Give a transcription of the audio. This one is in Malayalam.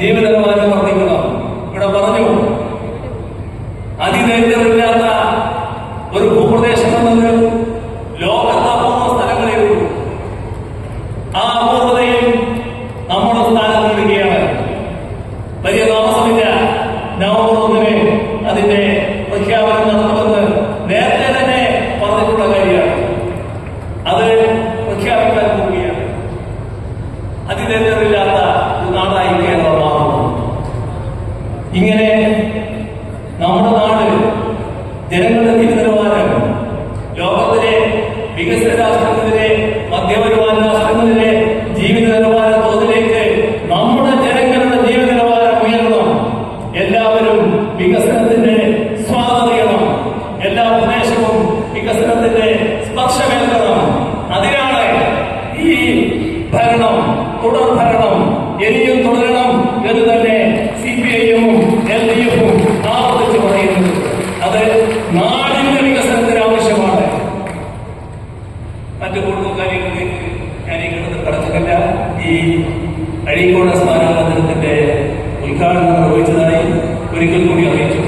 ജീവിതകാലം വർദ്ധിക്കുന്നതാണ് ഇവിടെ പറഞ്ഞു. അതിദൈർഘ്യമില്ലാത്ത ഒരു ഭൂപ്രദേശം എന്നത് ലോകത്ത് അപൂർവ സ്ഥലങ്ങളേ ഉള്ളൂ. ആ അപൂർവതയും നമ്മൾ സ്ഥാനം നേടുകയാണ് വലിയ താമസമില്ല. നവംബർ ഒന്നിന് അതിന്റെ പ്രഖ്യാപനം നടത്തുമെന്ന് നേരത്തെ തന്നെ പറഞ്ഞിട്ടുള്ള കാര്യമാണ്. അത് പ്രഖ്യാപിക്കാൻ പോവുകയാണ്. അതിദൈർഘ്യമില്ലാത്ത ഇങ്ങനെ നമ്മുടെ നാട് ജനങ്ങളുടെ തിരുനിലവാരം ലോകത്തിലെ വികസിത രാഷ്ട്രത്തിലെ ഈ അഴീക്കോട് സ്നാനമന്ദിരത്തിന്റെ ഉദ്ഘാടനം നിർവഹിച്ചതായി ഒരിക്കൽ കൂടി അറിയിച്ചു.